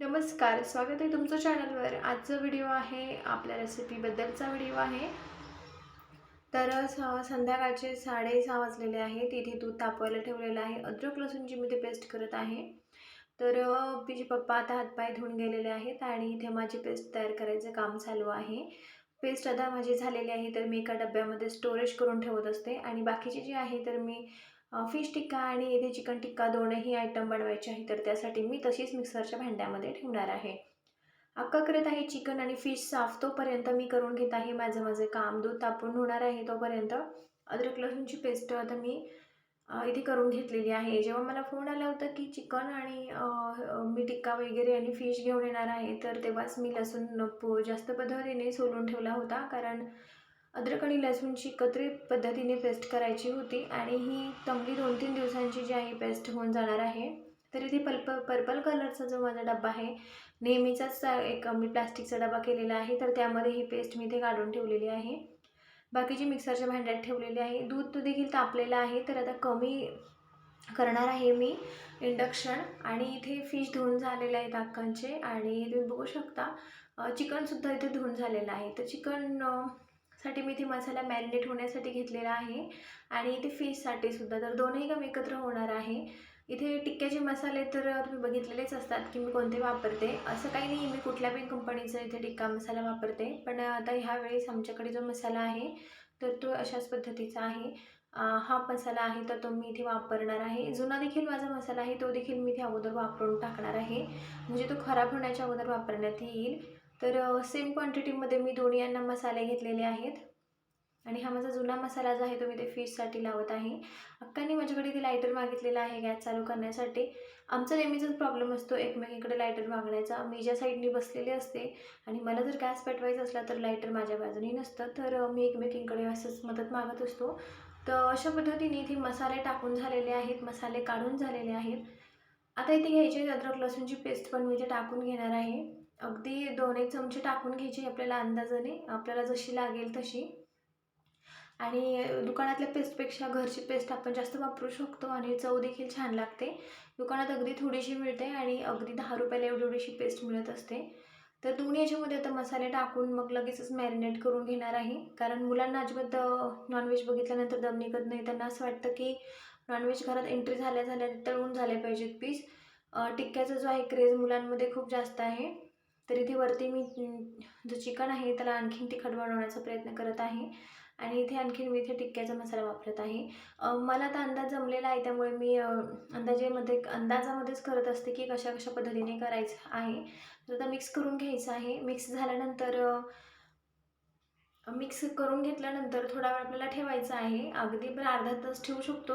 नमस्कार स्वागत आहे तुमचं चॅनलवर आजचा व्हिडिओ आहे आपल्या रेसिपीबद्दलचा व्हिडिओ आहे. तर स- संध्याकाळचे साडेसहा वाजलेले आहेत इथे दूध तापवायला ठेवलेलं आहे. अद्रक लसूणची मी ते पेस्ट करत आहे. तर तिचे पप्पा आता हातपाय धुवून गेलेले आहेत आणि इथे माझी पेस्ट तयार करायचं काम चालू आहे. पेस्ट आता माझी झालेली आहे तर मी एका डब्यामध्ये स्टोरेज करून ठेवत असते. आणि बाकीची जी आहे तर मी फिश टिक्का आणि इथे चिकन टिक्का दोनही आयटम बनवायचे आहे तर त्यासाठी मी तशीच मिक्सरच्या भांड्यामध्ये ठेवणार आहे. अक्का करत आहे चिकन आणि फिश साफ तोपर्यंत मी करून घेत आहे माझं माझं काम. दूध तापून होणार आहे तोपर्यंत अद्रक लसूणची पेस्ट आता मी इथे करून घेतलेली आहे. जेव्हा मला फोन आला होता की चिकन आणि मी टिक्का वगैरे आणि फिश घेऊन येणार आहे तर तेव्हाच मी लसूण पो जास्त पद्धतीने सोलून ठेवला होता. कारण अद्रक आणि लसूणची एकत्रित पद्धतीने पेस्ट करायची होती आणि ही तंबली दोन तीन दिवसांची जी आहे पेस्ट होऊन जाणार आहे. तर इथे पल्प पर्पल कलरचा जो माझा डबा आहे नेहमीचाच एक मी प्लास्टिकचा डबा केलेला आहे. तर त्यामध्ये ही पेस्ट मी इथे काढून ठेवलेली आहे. बाकीची मिक्सरच्या भांड्यात ठेवलेली आहे. दूध तो देखील तापलेलं आहे. तर आता कमी करणार आहे मी इंडक्शन आणि इथे फिश धुवून झालेले आहेत अक्कांचे. आणि तुम्ही बघू शकता चिकनसुद्धा इथे धुवून झालेलं आहे. तर चिकन साठी मी इथे मसाला मॅरिनेट होण्यासाठी घेतलेला आहे. आणि इथे फिशसाठी सुद्धा. तर दोनही काम एकत्र होणार आहे. इथे टिक्क्याचे मसाले तर तुम्ही बघितलेलेच असतात की मी कोणते वापरते. असं काही नाही मी कुठल्या पण कंपनीचा इथे टिक्का मसाला वापरते. पण आता ह्यावेळेस आमच्याकडे जो मसाला आहे तर तो अशाच पद्धतीचा आहे. हा मसाला आहे तर तो मी इथे वापरणार आहे. जुना देखील माझा मसाला आहे तो देखील मी इथे अगोदर वापरून टाकणार आहे. म्हणजे तो खराब होण्याच्या अगोदर वापरण्यात येईल. तर सेम क्वांटिटीमध्ये मी दोन्ही यांना मसाले घेतलेले आहेत. आणि हा माझा जुना मसाला जो आहे तो मी ते फिशसाठी लावत आहे. अक्कांनी माझ्याकडे ते लायटर मागितलेला आहे गॅस चालू करण्यासाठी. आमचा नेहमीचाच प्रॉब्लेम असतो एकमेकीकडे लायटर मागण्याचा. मी ज्या साईडनी बसलेली असते आणि मला जर गॅस पेटवायचा असला तर लायटर माझ्या बाजूनी नसतं. तर मी एकमेकींकडे असंच मदत मागत असतो. तर अशा पद्धतीने इथे मसाले टाकून झालेले आहेत मसाले काढून झालेले आहेत. आता इथे घ्यायचे अद्रक लसूणची पेस्ट पण मी इथे टाकून घेणार आहे. अगदी दोन एक चमचे टाकून घ्यायची आपल्याला अंदाजाने आपल्याला जशी लागेल तशी. आणि दुकानातल्या पेस्टपेक्षा घरची पेस्ट आपण जास्त वापरू शकतो आणि चव देखील छान लागते. दुकानात अगदी थोडीशी मिळते आणि अगदी दहा रुपयाला एवढी एवढीशी पेस्ट मिळत असते. तर दोन्ही याच्यामध्ये आता मसाले टाकून मग लगेचच मॅरिनेट करून घेणार आहे. कारण मुलांना अजिबात नॉनव्हेज बघितल्यानंतर दम निघत नाही. त्यांना असं वाटतं की नॉनव्हेज घरात एंट्री झाल्या झाल्या तळून झाले पाहिजेत पीस टिक्क्याचा जो आहे क्रेज मुलांमध्ये खूप जास्त आहे. तर इथे वरती मी जो चिकन आहे त्याला आणखीन तिखट बनवण्याचा प्रयत्न करत आहे. आणि इथे आणखीन मी इथे टिक्क्याचा मसाला वापरत आहे. मला आता अंदाज जमलेला आहे त्यामुळे मी अंदाजेमध्ये अंदाजामध्येच करत असते की कशा कशा पद्धतीने करायचं आहे. तर आता मिक्स करून घ्यायचं आहे. मिक्स झाल्यानंतर मिक्स करून घेतल्यानंतर थोडा वेळ आपल्याला ठेवायचा आहे. अगदी पण अर्धा तास ठेवू शकतो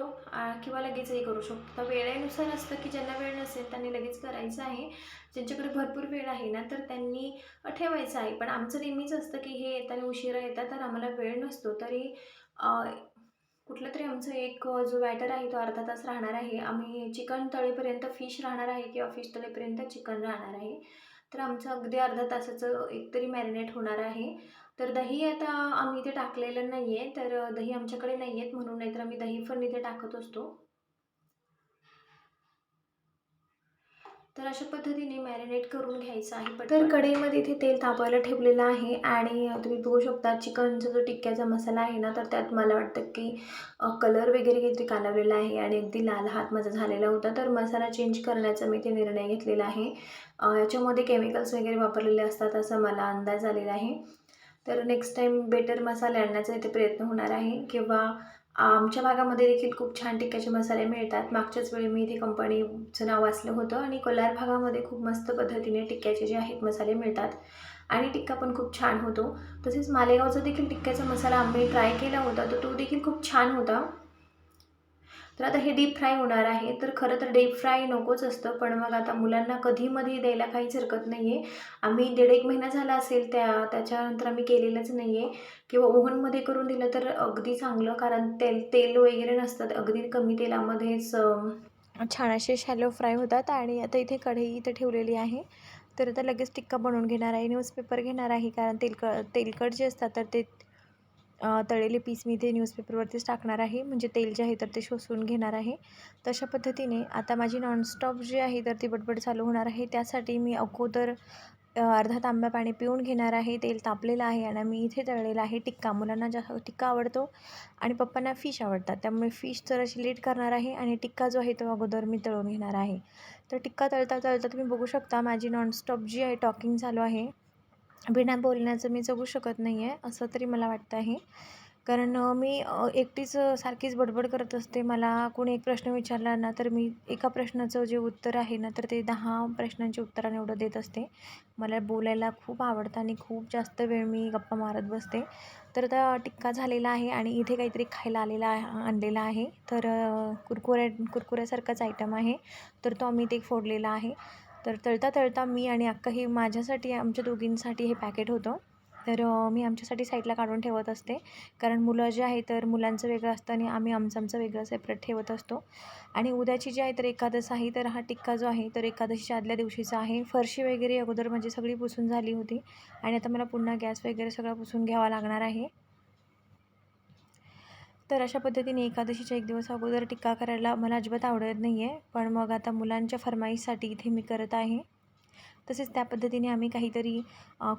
किंवा लगेचही करू शकतो. तर वेळेनुसार असतं की ज्यांना वेळ नसेल त्यांनी लगेच करायचं आहे. ज्यांच्याकडे भरपूर वेळ आहे ना तर त्यांनी ठेवायचं आहे. पण आमचं नेहमीच असतं की हे येताना उशिरा येतात तर आम्हाला वेळ नसतो. तरी कुठलं तरी आमचं एक जो बॅटर आहे तो अर्धा तास राहणार आहे. आम्ही चिकन तळेपर्यंत फिश राहणार आहे किंवा फिश तळेपर्यंत चिकन राहणार आहे. तर आमचं अगदी अर्धा तासाचं एकतरी मॅरिनेट होणार आहे. तर दही आता आम्ही इथे टाकलेलं नाही आहे तर दही आमच्याकडे नाही आहेत म्हणून नाहीतर आम्ही दही पण इथे टाकत असतो. तर अशा पद्धतीने मॅरिनेट करून घ्यायचं आहे पण तर कढईमध्ये इथे तेल तापवायला ठेवलेलं आहे आणि तुम्ही बघू शकता चिकनचा जो टिक्क्याचा मसाला आहे ना तर त्यात मला वाटतं की कलर वगैरे काहीतरी कालवलेला आहे आणि अगदी लाल हात माझा झालेला होता तर मसाला चेंज करण्याचा मी ते निर्णय घेतलेला आहे. याच्यामध्ये केमिकल्स वगैरे वापरलेले असतात असा मला अंदाज आलेला आहे. तर नेक्स्ट टाईम बेटर मसाले आणण्याचा इथे प्रयत्न होणार आहे. किंवा आमच्या भागामध्ये देखील खूप छान टिक्क्याचे मसाले मिळतात. मागच्याच वेळी मी इथे कंपनीचं नाव वाचलं होतं आणि कोलार भागामध्ये खूप मस्त पद्धतीने टिक्क्याचे जे आहेत मसाले मिळतात. आणि टिक्का पण खूप छान होतो. तसेच मालेगावचा देखील टिक्क्याचा मसाला आम्ही ट्राय केला होता. तर तो देखील खूप छान होता. तर आता हे डीप फ्राय होणार आहे. तर खरं तर डीप फ्राय नकोच असतं पण मग आता मुलांना कधीमध्ये द्यायला काहीच हरकत नाही आहे आम्ही दीड एक महिना झाला असेल त्या त्याच्यानंतर आम्ही केलेलंच नाही आहे किंवा ओव्हनमध्ये करून दिलं तर अगदी चांगलं कारण तेल तेल वगैरे नसतात. अगदी कमी तेलामध्येच छान असे शॅलो फ्राय होतात आणि आता इथे कढई इथे ठेवलेली आहे. तर आता लगेच टिक्का बनवून घेणार आहे न्यूजपेपर घेणार आहे कारण तेलक तेलकट जे असतात तर ते तळलेले पीस मी ते न्यूजपेपरवरतीच टाकणार आहे. म्हणजे तेल जे आहे तर ते शोषून घेणार आहे. तशा पद्धतीने आता माझी नॉनस्टॉप जी आहे तर ती बडबड चालू होणार आहे. त्यासाठी मी अगोदर अर्धा तांब्या पाणी पिऊन घेणार आहे. तेल तापलेलं आहे आणि मी इथे तळलेलं आहे टिक्का. मुलांना जास्त टिक्का आवडतो आणि पप्पांना फिश आवडतात. त्यामुळे फिश जराशी लेट करणार आहे आणि टिक्का जो आहे तो अगोदर मी तळून घेणार आहे. तर टिक्का तळता तळता तुम्ही बघू शकता माझी नॉनस्टॉप जी आहे टॉकिंग चालू आहे. बिना बोलण्याचं मी जगू शकत नाही आहे असं तरी मला वाटतं आहे. कारण मी एकटीच सारखीच बडबड करत असते. मला कोणी एक प्रश्न विचारला ना तर मी एका प्रश्नाचं जे उत्तर आहे ना तर ते दहा प्रश्नांची उत्तराने एवढं देत असते. मला बोलायला खूप आवडतं आणि खूप जास्त वेळ मी गप्पा मारत बसते. तर आता टिक्का झालेला आहे आणि इथे काहीतरी खायला आलेला आणलेला आहे. तर कुरकुऱ्या कुरकुऱ्यासारखाच आयटम आहे. तर तो आम्ही ते फोडलेला आहे. तर तळता तळता मी आणि अक्का हे माझ्यासाठी आमच्या दोघींसाठी हे पॅकेट होतं. तर मी आमच्यासाठी साईडला काढून ठेवत असते. कारण मुलं जे आहे तर मुलांचं वेगळं असतं आणि आम्ही आमचं आमचं वेगळं सेपरेट ठेवत असतो. आणि उद्याची जी आहे तर एकादश आहे तर हा टिक्का जो आहे तर एकादशीच्या आदल्या दिवशीचा आहे. फरशी वगैरे अगोदर म्हणजे सगळी पुसून झाली होती. आणि आता मला पुन्हा गॅस वगैरे सगळं पुसून घ्यावा लागणार आहे. तर अशा पद्धतीने एकादशीच्या एक दिवस अगोदर टिक्का करायला मला अजिबात आवडत नाही आहे पण मग आता मुलांच्या फरमाईसाठी इथे मी करत आहे. तसेच त्या पद्धतीने आम्ही काहीतरी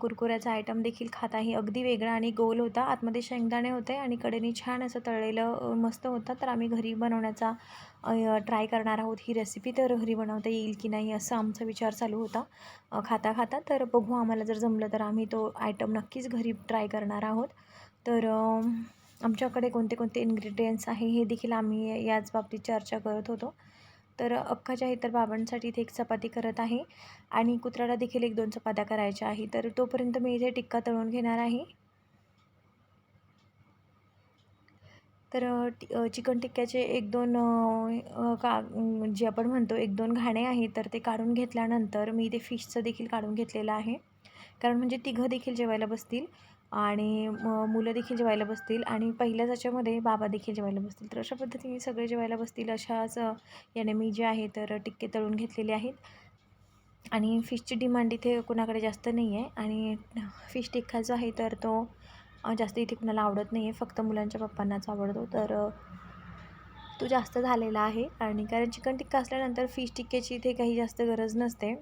कुरकुऱ्याचा आयटम देखील खात आहे. अगदी वेगळा आणि गोल होता. आतमध्ये शेंगदाणे होते आणि कडेने छान असं तळलेलं मस्त होतं. तर आम्ही घरी बनवण्याचा ट्राय करणार आहोत. ही रेसिपी तर घरी बनवता येईल की नाही असं आमचा विचार चालू होता खाता खाता तर बघू आम्हाला जर जमलं तर आम्ही तो आयटम नक्कीच घरी ट्राय करणार आहोत. तर आमच्याकडे कोणते कोणते इन्ग्रेडियंट्स आहे हे देखील आम्ही याच बाबतीत चर्चा करत होतो. तर अख्खाच्या इतर बाबांसाठी इथे एक चपाती करत आहे आणि कुत्र्याला देखील एक दोन चपात्या करायच्या आहे तर तोपर्यंत मी इथे टिक्का तळून घेणार आहे. तर चिकन टिक्क्याचे एक दोन का जे आपण म्हणतो एक दोन घाणे आहेत तर ते काढून घेतल्यानंतर मी ते फिशचं देखील काढून घेतलेलं आहे. कारण म्हणजे तिघं देखील जेवायला बसतील. आणि म- मुलं देखील जेवायला बसतील आणि पहिल्याच याच्यामध्ये बाबा देखील जेवायला बसतील. तर अशा पद्धतीने सगळे जेवायला बसतील अशाच याने मी जे आहे तर टिक्के तळून घेतलेले आहेत. आणि फिशची डिमांड इथे कुणाकडे जास्त नाही आहे आणि फिश टिक्का जो आहे तर तो जास्त इथे कुणाला आवडत नाही आहे फक्त मुलांच्या पप्पांनाच आवडतो. तर तो जास्त झालेला आहे. आणि कारण चिकन टिक्का असल्यानंतर फिश टिक्क्याची इथे काही जास्त गरज नसते.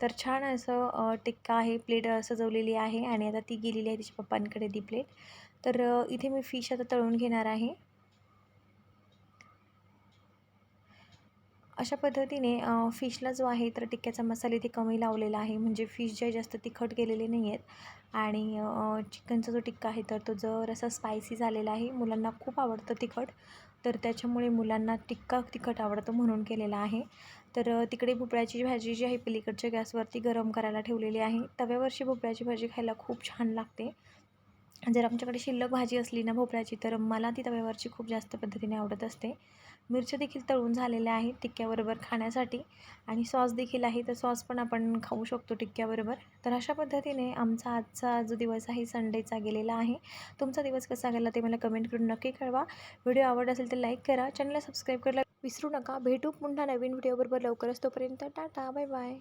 तर छान असं टिक्का आहे प्लेट सजवलेली आहे आणि आता ती गेलेली आहे तिच्या पप्पांकडे ती प्लेट. तर इथे मी फिश आता तळून घेणार आहे. अशा पद्धतीने फिशला जो आहे तर टिक्क्याचा मसाला इथे कमी लावलेला आहे. म्हणजे फिश जे जास्त तिखट गेलेले नाही आहेत. आणि चिकनचा जो टिक्का आहे तर तो जरासा स्पायसी झालेला आहे. मुलांना खूप आवडतं तिखट. तर त्याच्यामुळे मुलांना टिक्का तिखट आवडतं म्हणून केलेला आहे. तर तिकडे भोपळ्याची भाजी जी आहे पलीकडच्या गॅसवरती गरम करायला ठेवलेली आहे. तव्यावरची भोपळ्याची भाजी खायला खूप छान लागते. जर आमच्याकडे शिल्लक भाजी असली ना भोपळ्याची तर मला ती तव्यावरची खूप जास्त पद्धतीने आवडत असते. मिरच्या देखील तळून झालेल्या आहेत टिक्क्याबरोबर खाण्यासाठी आणि सॉस देखील आहे तर सॉस पण आपण खाऊ शकतो टिक्क्याबरोबर. तर अशा पद्धतीने आमचा आजचा जो दिवस आहे संडेचा गेलेला आहे. तुमचा दिवस कसा गेला ते मला कमेंट करून नक्की कळवा. व्हिडिओ आवड असेल तर लाईक करा. चॅनलला सबस्क्राईब करायला विसरू नका. भेटू पुन्हा नवीन व्हिडिओबरोबर लवकरच तोपर्यंत टाटा बाय बाय.